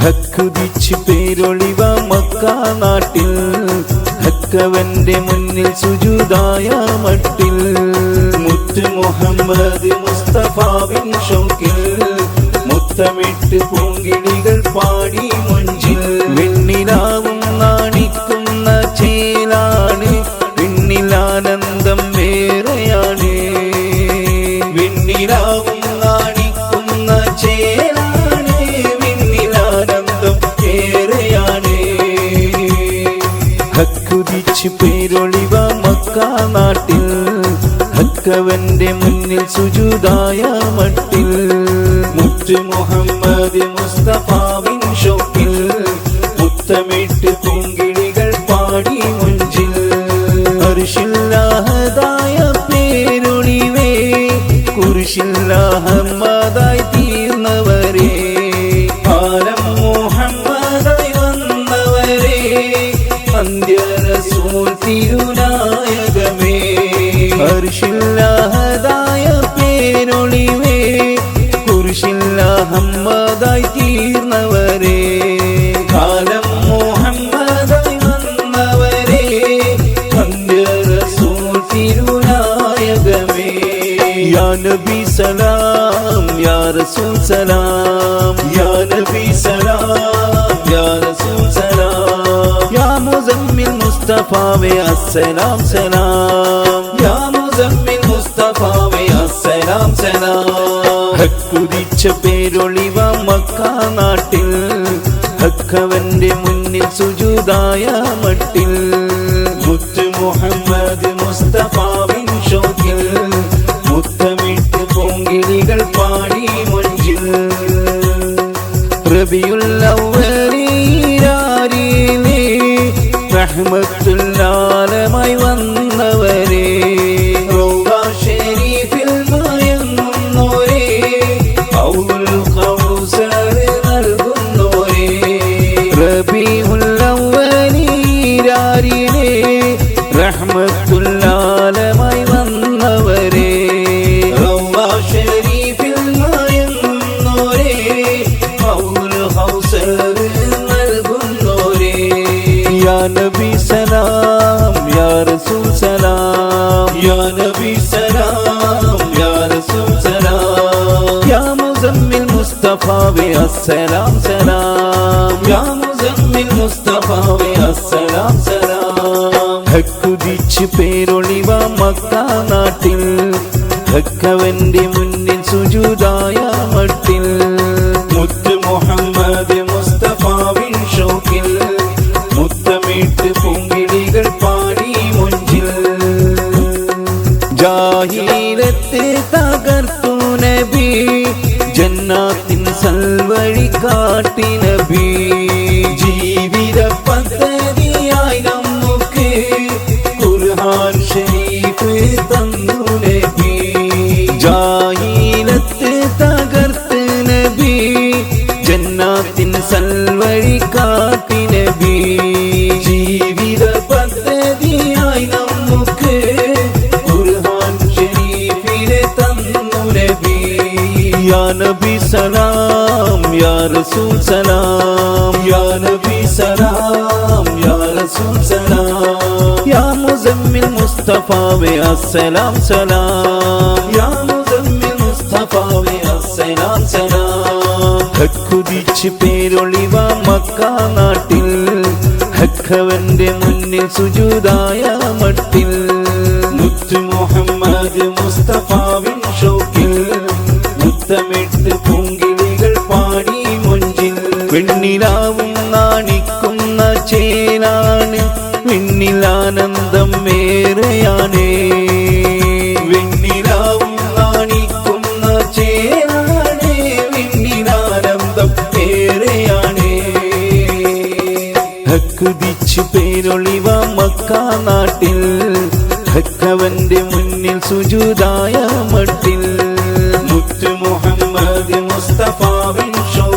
ഹക്കുതിച്ച് പേരൊളിവ Mecca നാട്ടിൽ ഹക്കവന്റെ മുന്നിൽ സുജുതായ മട്ടിൽ മുത്ത് മുഹമ്മദ് മുസ്തഫാവിൻ ഷോക്കിൽ മുത്തമിട്ട് പൂങ്കിളികൾ പേരൊളിവ മക്ക നാട്ടിൽ. ഹക്കവന്റെ മുന്നിൽ സുജുതായ മട്ടിൽ. മുത്ത് മുഹമ്മദ് മുസ്തഫാവിൻ ഷോക്കിൽ. മുത്തമിട്ട് പൂങ്കിളികൾ പാടി മുഞ്ചിൽ. അർഷില്ലാഹതായ പേരൊളിവേ കുരിശില്ലാഹമ്മതായി തീർന്നവരെ. ആലം മുഹമ്മദായി വന്നവരെ അന്ത്യരസൂൽ കുരിശില്ലാഹമ്മതായി തീർന്നവരെ. കാലം മുഹമ്മദായി വന്നവരെ. അന്ത്യരസൂൽ തിരുനായകമേ. യാ നബി സലാം യാ റസൂൽ സലാം. യാ നബി സലാം യാ റസൂൽ സലാം. യാ മുസമ്മിൽ മുസ്തഫാവേ അസ്സലാം സലാം. യാ മുസമ്മിൽ മുസ്തഫാവേ അസ്സലാം സലാം. ഹക്കുതിച്ച പേരൊളിവ മക്ക നാട്ടിൽ ഹക്കവന്റെ മുന്നിൽ സുജുതായ മട്ടിൽ. മുത്ത് മുഹമ്മദ് നബി സലാം യാ റസൂൽ സലാം യാ നബി സലാം യാ റസൂൽ സലാം യാ മുസമ്മിൽ മുസ്തഫാവേ അസ്സലാം സലാം യാ മുസമ്മിൽ മുസ്തഫാവേ അസ്സലാം സലാം ഹക്കുതിച്ച് പേരൊളിവ മക്ക നാട്ടിൽ ഹക്കവന്റെ മുന്നിൽ സുജുതായ മട്ടിൽ பாட்டி நபி ஜீவித பத்ததியாய் நமக்கு குர்ஹான் ஷரீஃப் தந்து நபி. ஜாயினத்து சல்ல നബി സലാം യാ റസൂൽ സലാം. യാ നബി സലാം യാ റസൂൽ സലാം. യാ മുസമ്മിൽ മുസ്തഫാവേ അസ്സലാം സലാം. യാ മുസമ്മിൽ മുസ്തഫാവേ അസ്സലാം സലാം. ഹക്കുതിച്ച് പേരൊളിവ മക്ക നാട്ടിൽ ഹക്കവന്റെ മുന്നിൽ സുജുതായ മട്ടിൽ. മുത്ത് മുഹമ്മദ് മുസ്തഫാവിൻ ഷോക്കിൽ. മുഞ്ചിൽ നാണിക്കുന്ന ചേനാണ്. പെണ്ണിൽ വിണ്ണിലാനന്ദം വേറെയാണ് വെണ്ണിലാവും പേരൊളിവ മക്ക നാട്ടിൽ. ഹക്കവന്റെ മുന്നിൽ സുജുതായ മട്ടിൽ. മുത്തു മുഹമ്മദ് മുസ്തഫാവിൻ ഷോക്കിൽ